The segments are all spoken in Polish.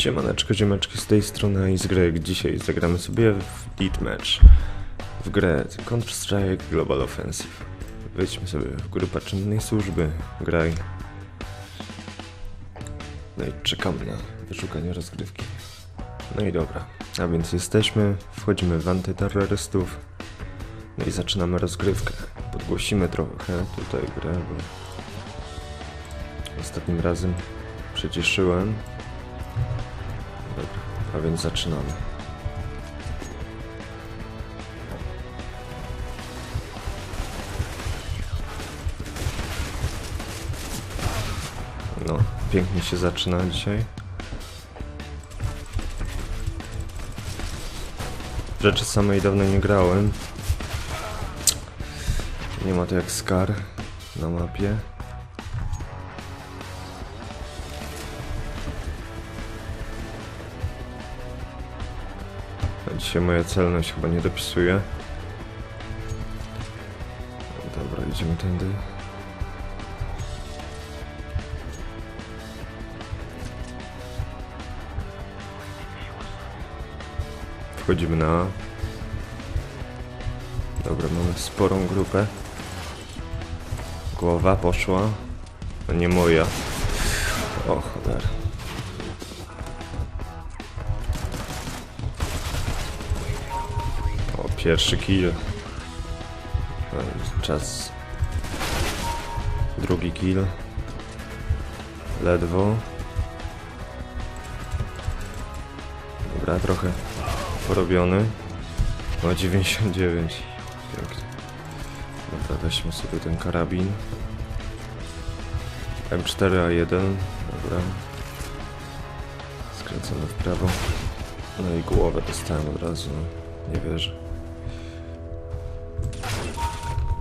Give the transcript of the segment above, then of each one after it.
Siemaneczko, ziomeczki z tej strony Ice Greg. Dzisiaj zagramy sobie w Deathmatch. W grę Counter-Strike Global Offensive. Wejdźmy sobie w grupę czynnej służby. Graj. No i czekamy na wyszukanie rozgrywki. No i dobra. A więc jesteśmy, wchodzimy w antyterrorystów. No i zaczynamy rozgrywkę. Podgłosimy trochę tutaj grę, bo ostatnim razem przyciszyłem. A więc zaczynamy. No, pięknie się zaczyna dzisiaj. Rzeczy samej dawno nie grałem. Nie ma to jak Scar na mapie. Dzisiaj moja celność chyba nie dopisuje. Dobra, idziemy tędy. Wchodzimy na. Dobra, mamy sporą grupę. Głowa poszła. To nie moja. O, cholera. Pierwszy kill. Czas. Drugi kill. Ledwo. Dobra, trochę porobiony. Ma 99. Pięknie. Dobra, weźmy sobie ten karabin. M4A1. Dobra. Skręcamy w prawo. No i głowę dostałem od razu. Nie wierzę.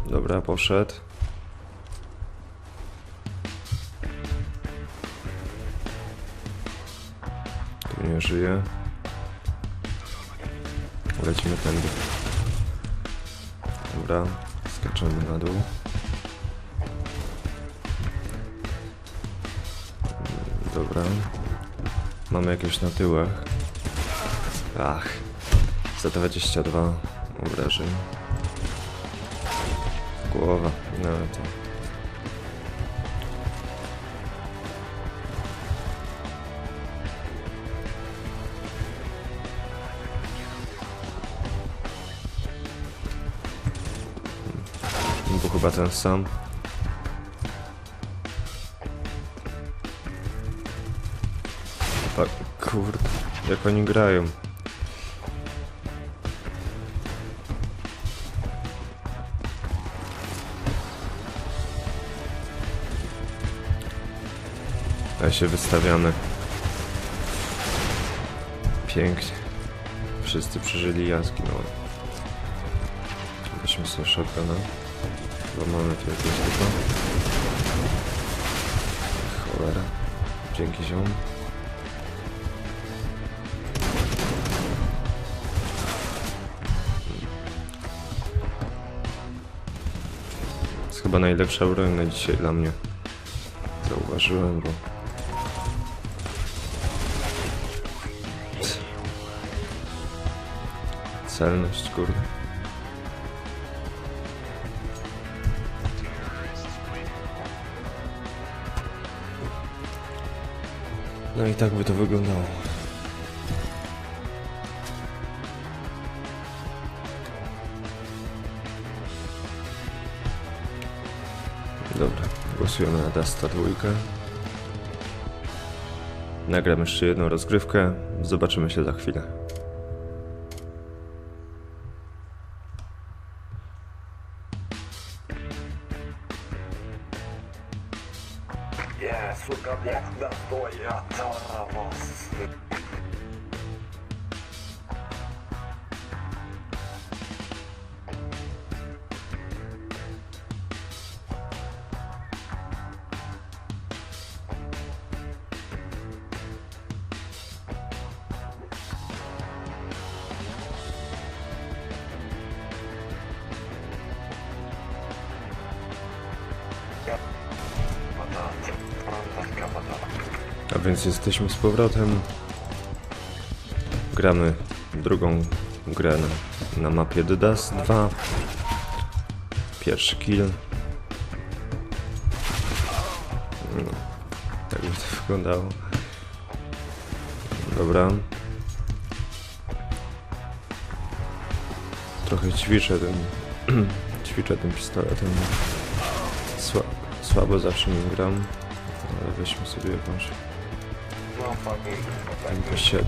Dobra, poszedł. Tu nie żyje. Lecimy tędy. Dobra, skaczemy na dół. Dobra. Mamy jakieś na tyłach. Ach. Za 22 obrażeń. Głowa. No to. Bo chyba ten sam. Tak, kurde, jak oni grają. Się wystawiamy. Pięknie. Wszyscy przeżyli, ja zginąłem. Weźmy sobie shotguna. Chyba mamy tu jakieś tylko. Cholera. Dzięki ziom. Jest chyba najlepsza broń na dzisiaj dla mnie. Zauważyłem, bo... Celność, kurde. No i tak by to wyglądało. Dobra, głosujemy na Dasta dwójkę. Nagram jeszcze jedną rozgrywkę. Zobaczymy się za chwilę. Więc jesteśmy z powrotem. gramy drugą grę na, mapie The Dust 2. Pierwszy kill. No, tak by to wyglądało. Dobra. Trochę ćwiczę tym, ćwiczę tym pistoletem. Sła, słabo zawsze nim gram, ale weźmy sobie jakąś MP7.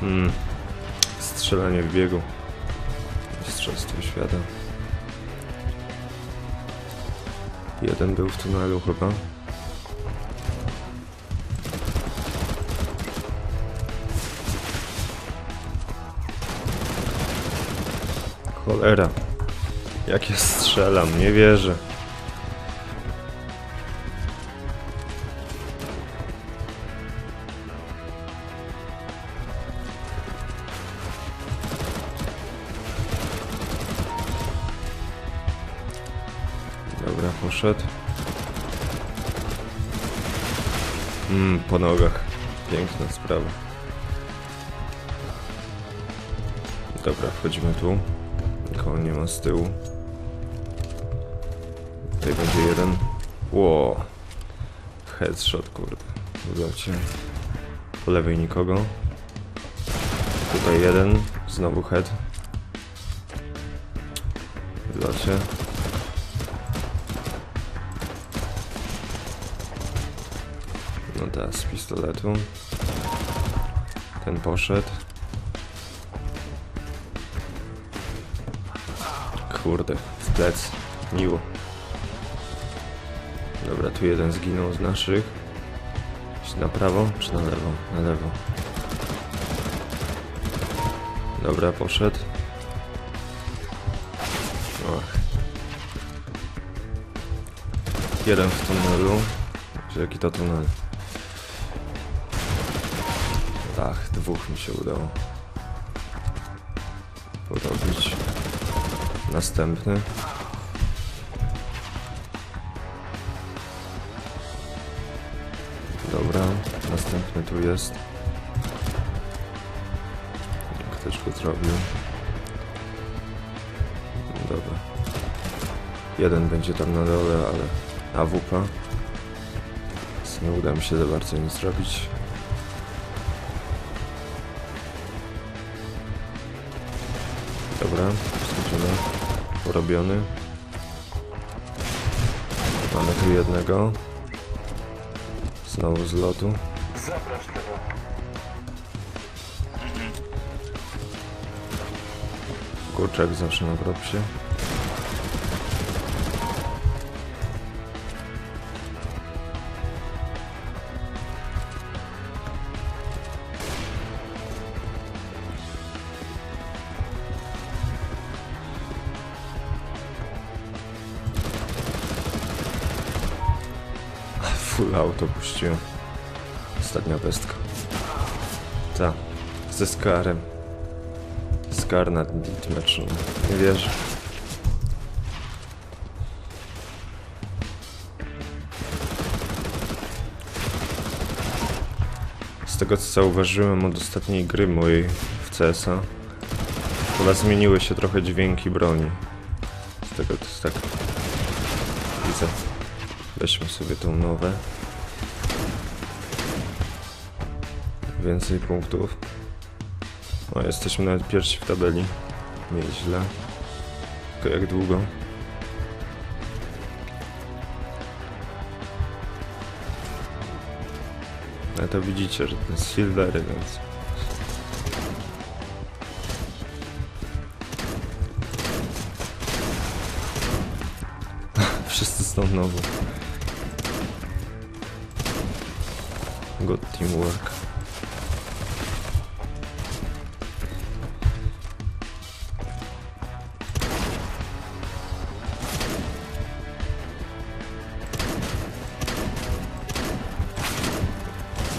Hmm. Strzelanie w biegu. Mistrzostwo świata. Jeden był w tunelu chyba. Cholera. Jak ja strzelam, nie wierzę. Dobra, poszedł. Mm, po nogach. Piękna sprawa. Dobra, wchodzimy tu. Nikogo nie ma z tyłu. Tutaj będzie jeden. Ło. Headshot, kurde. Zobaczcie. Po lewej nikogo. Tutaj jeden. Znowu head. Zobaczcie. No teraz z pistoletu. Ten poszedł. Kurde, w plec. Miło. Dobra, tu jeden zginął z naszych. Na prawo, czy na lewo? Na lewo. Dobra, poszedł. Och. Jeden w tunelu. Czy jaki to tunel? Ach, dwóch mi się udało. Porobić. Następny. Następny tu jest. Ktoś go zrobił. Dobra. Jeden będzie tam na dole, ale AWP. Więc nie uda mi się za bardzo nic zrobić. Dobra, skończony. Porobiony. Mamy tu jednego. Znowu z lotu. Zabrać tego. Kurczak zawsze na propsie. Full auto puściłem. Ostatnia pestka. Ta. Ze Skarem. Skar na meczu. Nie wierzę. Z tego co zauważyłem od ostatniej gry mojej w CS-a, chyba zmieniły się trochę dźwięki broni. Z tego to jest tak... Widzę. Weźmy sobie tą nowe. Więcej punktów. O, jesteśmy nawet pierwsi w tabeli. Nieźle. Tylko jak długo? Ale to widzicie, że to jest silvery, więc... Wszyscy są znowu. Good teamwork.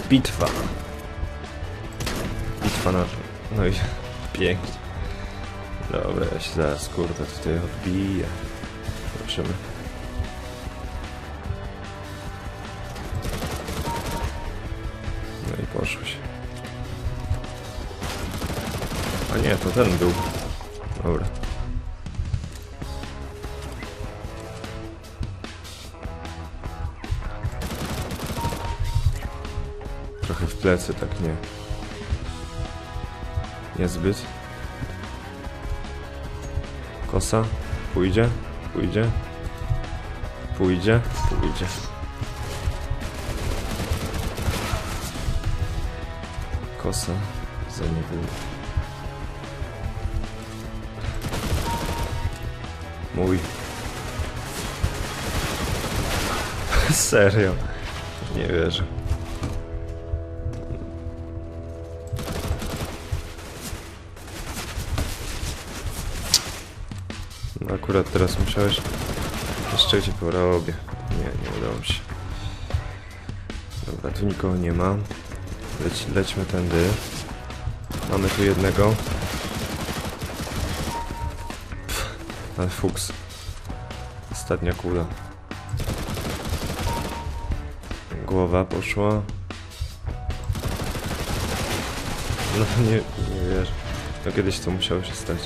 Bitwa. Bitwa na... No i pięknie. Dobra, ja się zaraz kurde tutaj odbiję. Zobaczymy. No i poszło się. A nie, to ten był. Dobra. Plecy, tak nie. Niezbyt. Kosa? Pójdzie? Pójdzie? Pójdzie? Pójdzie. Kosa za niewolę. Mój. Serio. Nie wierzę. Akurat teraz musiałeś jeszcze ci porobię. Nie, nie udało mi się. Dobra, tu nikogo nie ma. Leć, lećmy tędy. Mamy tu jednego. Pff, ale fuks. Ostatnia kula. Głowa poszła. No nie, nie wiesz. No kiedyś to musiało się stać.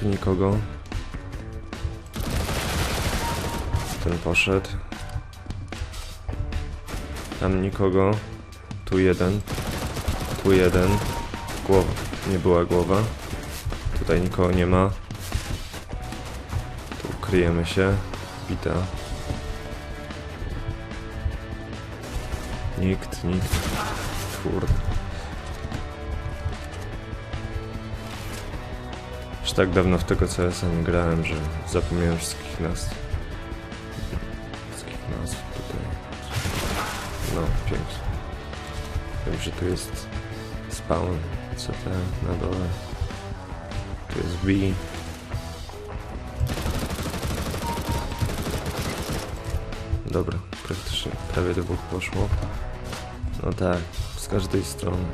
Tu nikogo. Ten poszedł. Tam nikogo. Tu jeden. Tu jeden. Głowa. Nie była głowa. Tutaj nikogo nie ma. Tu kryjemy się. Bita. Nikt, nikt. Kurde. Już tak dawno w tego CS-a nie grałem, że zapomniałem wszystkich nazw. Wszystkich nazw tutaj. No, pięknie. Wiem, że tu jest spawn CT na dole. Tu jest B. Dobra, praktycznie prawie do dwóch poszło. No tak, z każdej strony.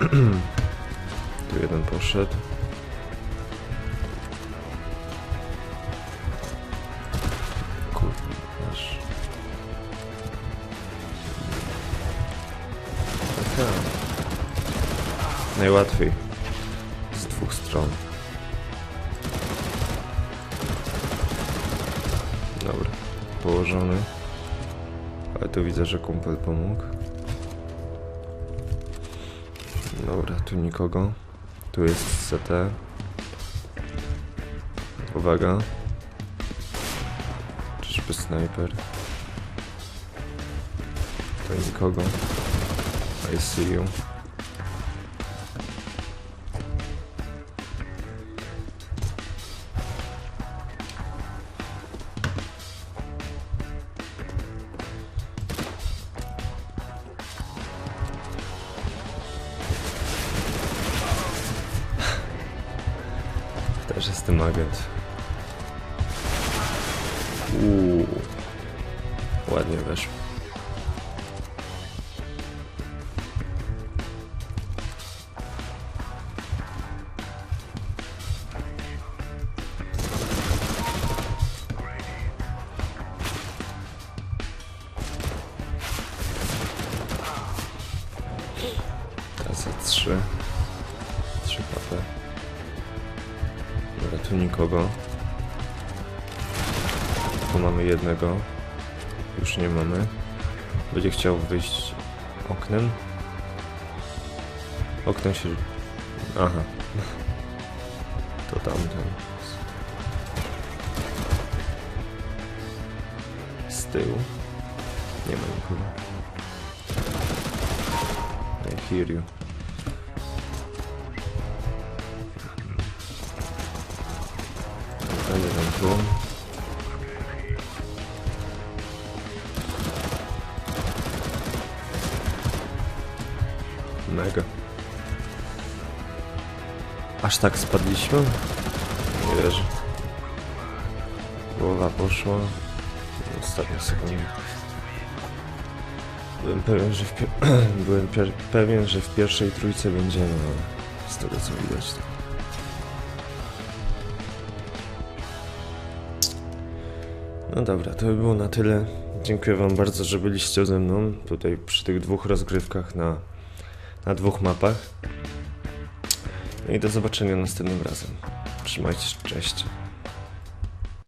Tu jeden poszedł. Najłatwiej. Z dwóch stron. Dobra, położony. Ale tu widzę, że kumpel pomógł. Dobra, tu nikogo. Tu jest CT. Uwaga. Czyżby snajper? To nikogo. I see you. Też jestem agent. Uuu. Ładnie weszło. Teraz za trzy. Tu nikogo. Tu mamy jednego. Już nie mamy. Będzie chciał wyjść oknem. Oknem się... Aha. To tamten. Z tyłu. Nie ma nikogo. I hear you. Tu. Mega. Aż tak spadliśmy? Nie wierzę. Głowa poszła. Ostatnia sekunda. Byłem pewien, że w, byłem pewien, że w pierwszej trójce będziemy, ale z tego co widać to... No dobra, to by było na tyle. Dziękuję wam bardzo, że byliście ze mną tutaj przy tych dwóch rozgrywkach na, na dwóch mapach. No i do zobaczenia następnym razem. Trzymajcie się, cześć.